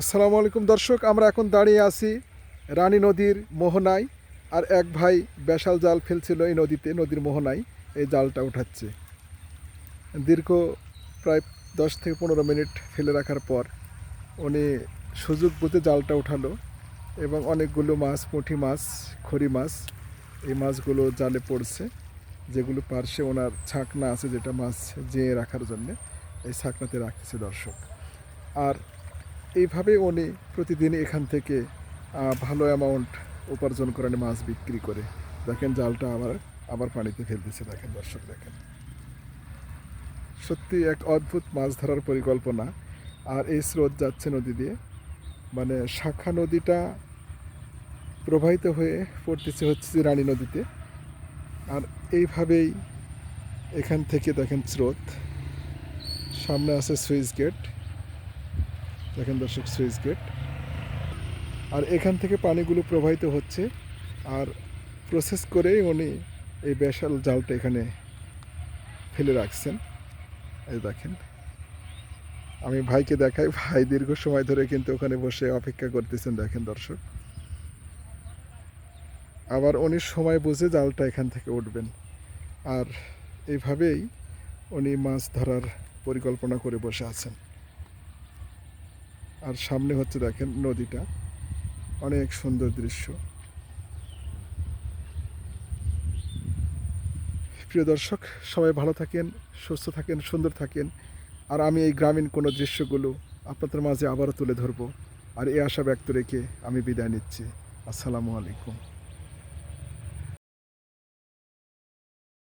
আসসালামু আলাইকুম দর্শক, আমরা এখন দাঁড়িয়ে আছি রানী নদীর মোহনায়, আর এক ভাই বেশাল জাল ফেলছিল এই নদীতে, নদীর মোহনায় এই জালটা উঠাচ্ছে। দীর্ঘ প্রায় দশ থেকে পনেরো মিনিট ফেলে রাখার পর উনি সুযোগ বুঝে জালটা উঠালো এবং অনেকগুলো মাছ, পুঁটি মাছ, খড়ি মাছ, এই মাছগুলো জালে পড়ছে, যেগুলো পার্শ্বে ওনার ছাকনা আছে যেটা মাছ জেয়ে রাখার জন্যে, এই ছাকনাতে রাখতেছে দর্শক। আর এইভাবে উনি প্রতিদিন এখান থেকে ভালো অ্যামাউন্ট উপার্জন করেন মাছ বিক্রি করে। দেখেন জালটা আবার আবার পানিতে ফেলতেছে, দেখেন দর্শক, দেখেন। সত্যি এক অদ্ভুত মাছ ধরার পরিকল্পনা। আর এই স্রোত যাচ্ছে নদী দিয়ে। মানে শাখা নদীটা প্রবাহিত হয়ে পড়তেছে হচ্ছে রানী নদীতে। আর এইভাবেই এখান থেকে দেখেন স্রোত। সামনে আছে সুইচ গেট। দেখেন দর্শক সুইচ গেট। আর এখান থেকে পানিগুলো প্রবাহিত হচ্ছে আর প্রসেস করেই উনি এই বেশাল জালটা এখানে ফেলে রাখছেন। এই দেখেন, আমি ভাইকে দেখাই, ভাই দীর্ঘ সময় ধরে কিন্তু ওখানে বসে অপেক্ষা করতেছেন, দেখেন দর্শক। আবার উনি সময় বুঝে জালটা এখান থেকে উঠবেন। আর এইভাবেই উনি মাছ ধরার পরিকল্পনা করে বসে আছেন। আর সামনে হচ্ছে দেখেন নদীটা। অনেক সুন্দর দৃশ্য। প্রিয় দর্শক, সবাই ভালো থাকেন, সুস্থ থাকেন, সুন্দর থাকেন। আর আমি এই গ্রামীণ কোনো দৃশ্যগুলো আপনাদের মাঝে আবারও তুলে ধরবো। আর এই আশা ব্যক্ত রেখে আমি বিদায় নিচ্ছি। আসসালামু আলাইকুম।